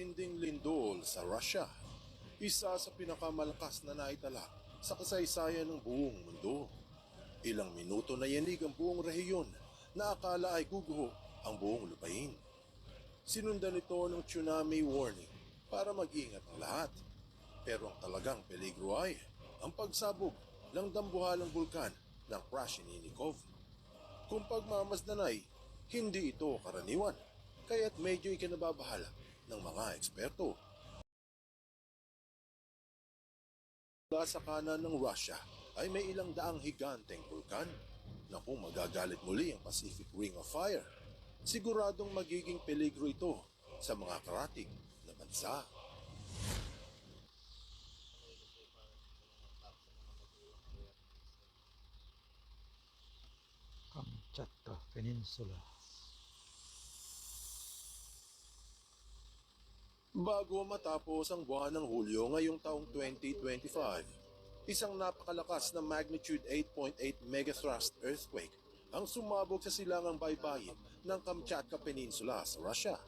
Tinding lindol sa Russia. Isa sa pinakamalakas na naitala sa kasaysayan ng buong mundo. Ilang minuto na yanig ang buong rehiyon na akala ay guguho ang buong lupain. Sinundan ito ng tsunami warning para mag-ingat ang lahat. Pero ang talagang peligro ay ang pagsabog ng dambuhalang bulkan ng Krashenikov. Kung pagmamasdan ay hindi ito karaniwan, kaya't medyo ikinababahala ng mga eksperto. Mula sa kanan ng Russia ay may ilang daang higanteng bulkan na kung magagalit muli ang Pacific Ring of Fire, siguradong magiging peligro ito sa mga karatig na bansa. Kamchatka Peninsula. Bago matapos ang buwan ng Hulyo ngayong taong 2025, isang napakalakas na magnitude 8.8 megathrust earthquake ang sumabog sa silangang baybayin ng Kamchatka Peninsula sa Russia.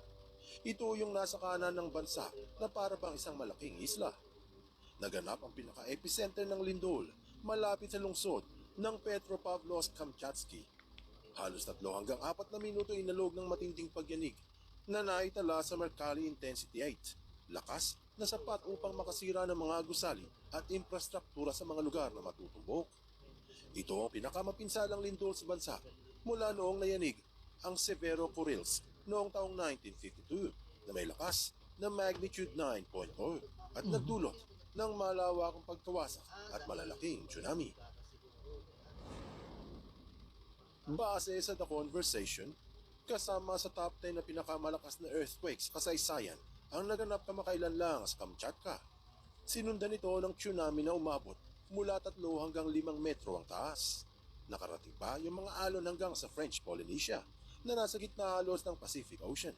Ito yung nasa kanan ng bansa na para bang isang malaking isla. Naganap ang pinaka-epicenter ng lindol malapit sa lungsod ng Petropavlovsk-Kamchatsky. Halos tatlo hanggang apat na minuto inalog ng matinding pagyanig na naitala sa Mercalli Intensity 8. Lakas na sapat upang makasira ng mga gusali at infrastruktura sa mga lugar na matutumbok. Ito ang pinakamapinsalang lindol sa bansa mula noong nayanig ang Severo Kurils noong taong 1952 na may lakas na magnitude 9.0 at nagdulot ng malawakang pagkawasak at malalaking tsunami. Base sa The Conversation, kasama sa top 10 na pinakamalakas na earthquakes kasaysayan ang naganap kamakailan lang sa Kamchatka. Sinundan ito ng tsunami na umabot mula 3 hanggang 5 metro ang taas. Nakarating pa yung mga alon hanggang sa French Polynesia na nasa gitna halos ng Pacific Ocean.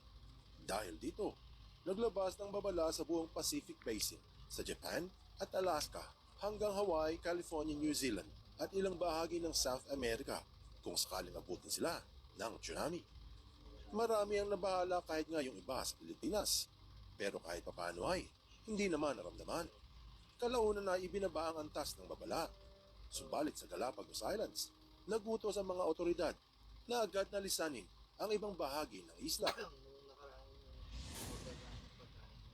Dahil dito, naglabas ng babala sa buong Pacific Basin sa Japan at Alaska hanggang Hawaii, California, New Zealand at ilang bahagi ng South America kung sakaling abutin sila ng tsunami. Marami ang nabahala kahit nga yung iba sa Pilipinas. Pero kahit papano ay, hindi naman naramdaman. Kalaunan na ibinaba ang antas ng babala. Subalit sa Galapagos Islands, nagutos ang mga otoridad na agad na lisanin ang ibang bahagi ng isla.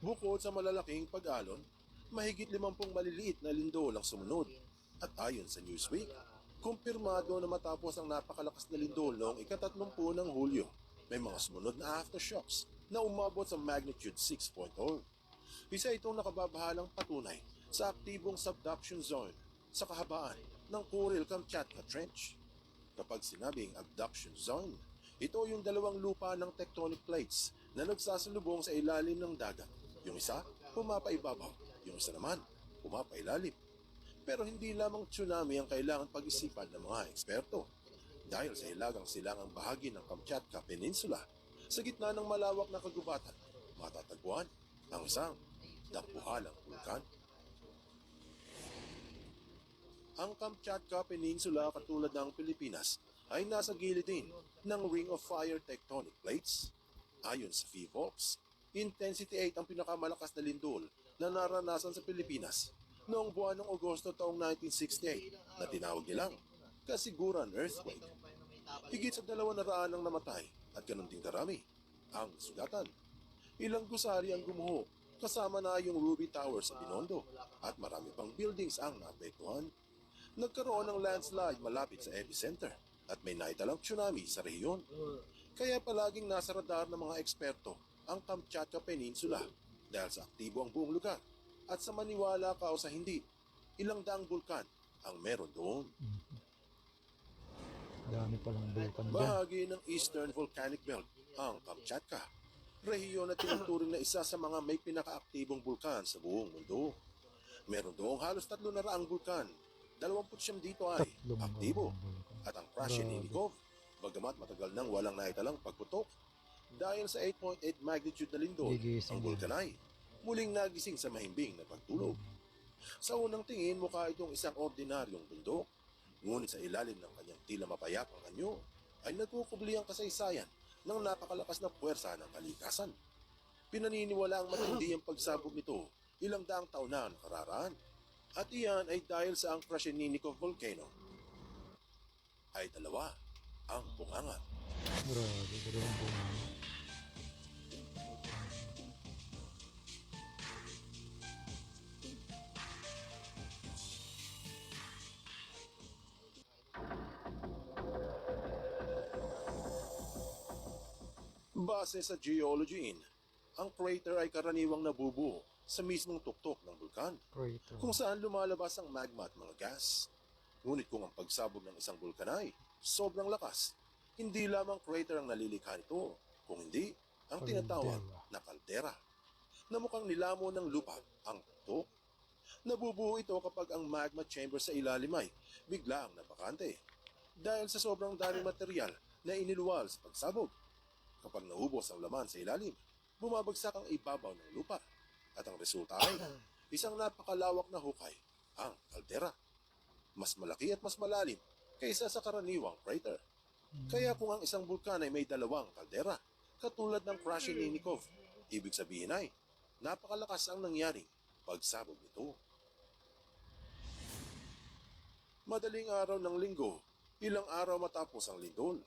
Bukod sa malalaking pag-alon, mahigit limampung maliliit na lindol ang sumunod. At ayon sa Newsweek, kumpirmado na matapos ang napakalakas na lindol noong ikatatlumpun ng Hulyo, may mga sumunod na aftershocks na umabot sa magnitude 6.0. Isa itong nakababahalang patunay sa aktibong subduction zone sa kahabaan ng Kuril-Kamchatka Trench. Kapag sinabing abduction zone, ito yung dalawang lupa ng tectonic plates na nagsasalubong sa ilalim ng dagat. Yung isa, pumapaibabaw. Yung isa naman, pumapailalim. Pero hindi lamang tsunami ang kailangan pag-isipan ng mga eksperto. Dahil sa hilagang silangang bahagi ng Kamchatka Peninsula, sa gitna ng malawak na kagubatan, matatagpuan ang isang dampuhalang vulkan. Ang Kamchatka Peninsula katulad ng Pilipinas ay nasa gilid din ng Ring of Fire tectonic plates. Ayon sa FIVOLCS, Intensity 8 ang pinakamalakas na lindol na naranasan sa Pilipinas noong buwan ng Agosto taong 1968 na tinawag nilang kasiguran earthquake. Higit sa dalawa na raan ang namatay at ganun din karami ang sugatan. Ilang gusari ang gumuho kasama na yung Ruby Tower sa Binondo at marami pang buildings ang naapektuhan. Nagkaroon ng landslide malapit sa epicenter at may naitalang tsunami sa rehiyon. Kaya palaging nasa radar ng mga eksperto ang Kamchatka Peninsula dahil sa aktibo ang buong lugar at sa maniwala ka o sa hindi, ilang daang bulkan ang meron doon. Dami palang vulkan dyan. Bahagi ng Eastern Volcanic Belt ang Kamchatka. Rehiyon na tinuturing na isa sa mga may pinakaaktibong bulkan sa buong mundo. Meron doong halos tatlo na raang bulkan. 29 dito ay Tatlong aktibo. At ang Krashenikov, bagamat matagal nang walang naitalang pagputok, dahil sa 8.8 magnitude na lindol, ang bulkan ay muling nagising sa mahimbing na pagtulog. Sa unang tingin, mukha itong isang ordinaryong bundok. Ngunit sa ilalim ng kanyang tila mapayapang anyo, ay nagkukubli ang kasaysayan ng napakalakas na puwersa ng kalikasan. Pinaniniwala ang matindi ang pagsabog nito ilang daang taon na nakararaan. At iyan ay dahil sa ang Krasheninnikov volcano ay dalawa ang bunganga. Grabe, dalawang bunga. Base sa geology in, ang crater ay karaniwang nabubuo sa mismong tuktok ng bulkan Crater. kung saan lumalabas ang magma at mga gas. Ngunit kung ang pagsabog ng isang bulkan ay sobrang lakas, hindi lamang crater ang nalilikha nito, kung hindi ang tinatawag na kaldera na mukhang nilamo ng lupa ang tuktok. Nabubuo ito kapag ang magma chamber sa ilalim ay biglang nabakante dahil sa sobrang daming material na iniluwal sa pagsabog. Kapag naubos ang laman sa ilalim, bumabagsak ang ibabaw ng lupa at ang resulta ay isang napakalawak na hukay, ang kaldera. Mas malaki at mas malalim kaysa sa karaniwang crater. Kaya kung ang isang bulkan ay may dalawang kaldera, katulad ng Krasheninnikov, ibig sabihin ay napakalakas ang nangyaring pagsabog nito. Madaling araw ng linggo, ilang araw matapos ang lindol,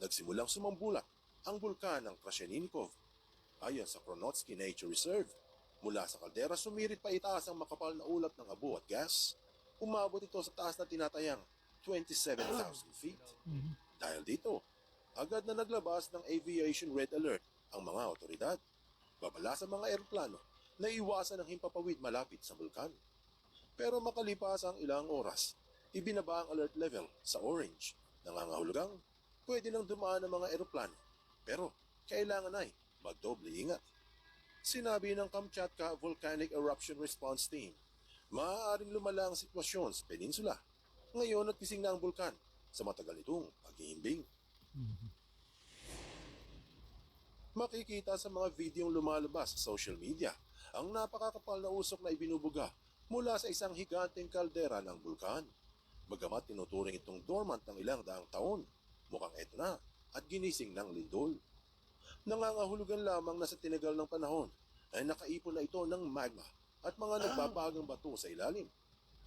nagsimulang sumambulak ang bulkan ng Krasheninnikov. Ayon sa Kronotsky Nature Reserve, mula sa kaldera sumirit pa itaas ang makapal na ulap ng abo at gas. Umabot ito sa taas na tinatayang 27,000 feet. Mhm. Dahil dito, agad na naglabas ng aviation red alert ang mga otoridad. Babala sa mga eroplano na iwasan ang himpapawid malapit sa bulkan. Pero makalipas ang ilang oras, ibinaba ang alert level sa orange. Nangangahulugang, pwede nang dumaan ang mga eroplano. Pero kailangan ay magdoble ingat. Sinabi ng Kamchatka Volcanic Eruption Response Team, maaaring lumala ang sitwasyon sa peninsula. Ngayon at kising na ang bulkan sa matagal itong paghihimbing. Mhm. Makikita sa mga videong lumalabas sa social media ang napakakapal na usok na ibinubuga mula sa isang higanteng kaldera ng bulkan. Bagamat tinuturing itong dormant ng ilang daang taon, mukhang eto na at ginising ng lindol. Nangangahulugan lamang na sa tinagal ng panahon ay nakaipon na ito ng magma at mga nagbabagang bato sa ilalim.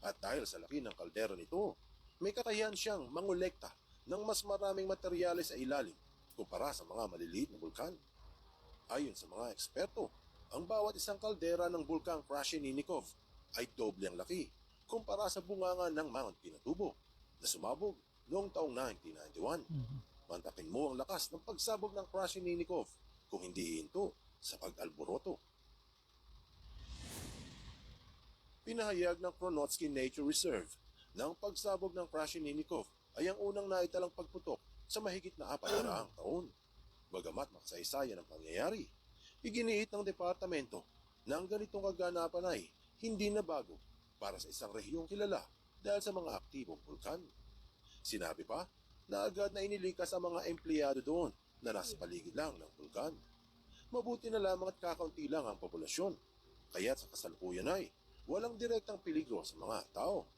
At dahil sa laki ng kaldera nito, may kakayahan siyang mangolekta ng mas maraming materyales sa ilalim kumpara sa mga maliliit na bulkan. Ayon sa mga eksperto, ang bawat isang kaldera ng bulkang Krasheninnikov ay doble ang laki kumpara sa bunganga ng Mount Pinatubo na sumabog noong taong 1991. Mhm. Mantakin mo ang lakas ng pagsabog ng Krasheninnikov kung hindi hinto sa pag-alboroto. Pinahayag ng Kronotsky Nature Reserve na ang pagsabog ng Krasheninnikov ay ang unang naitalang pagputok sa mahigit na apat na taon. Bagamat maksaysayan ang pangyayari, iginiit ng departamento na ang ganitong kaganapan ay hindi na bago para sa isang rehiyong kilala dahil sa mga aktibong bulkan. Sinabi pa na agad na inilikas ang mga empleyado doon na nasa paligid lang ng bulkan. Mabuti na lamang at kakaunti lang ang populasyon, kaya sa kasalukuyan ay walang direktang peligro sa mga tao.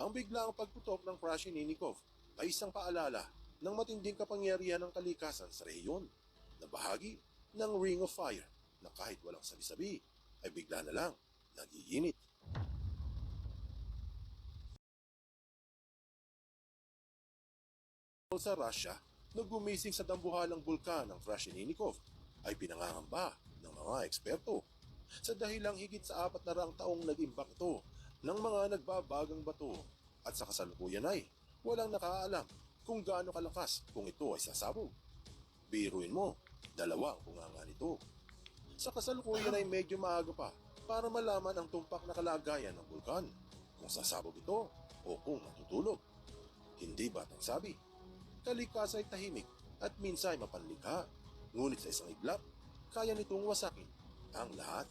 Ang biglaang pagputok ng Krasheninnikov ay isang paalala ng matinding kapangyarihan ng kalikasan sa rehiyon na bahagi ng Ring of Fire na kahit walang sabi-sabi ay bigla na lang nagiinit. Sa Russia, na gumising sa dambuhalang bulkan ng Krasheninnikov ay pinangangamba ng mga eksperto sa dahilang higit sa apat na raang taong nag-imbak ng mga nagbabagang bato at sa kasalukuyan ay walang nakaalam kung gaano kalakas kung ito ay sasabog. Biruin mo, dalawa ang bunganga nito. Sa kasalukuyan ay medyo maaga pa para malaman ang tumpak na kalagayan ng bulkan kung sasabog ito o kung matutulog. Hindi batang sabi, kalikas ay tahimik at minsan ay mapanlikha. Ngunit sa isang iglap, kaya nitong wasakin ang lahat.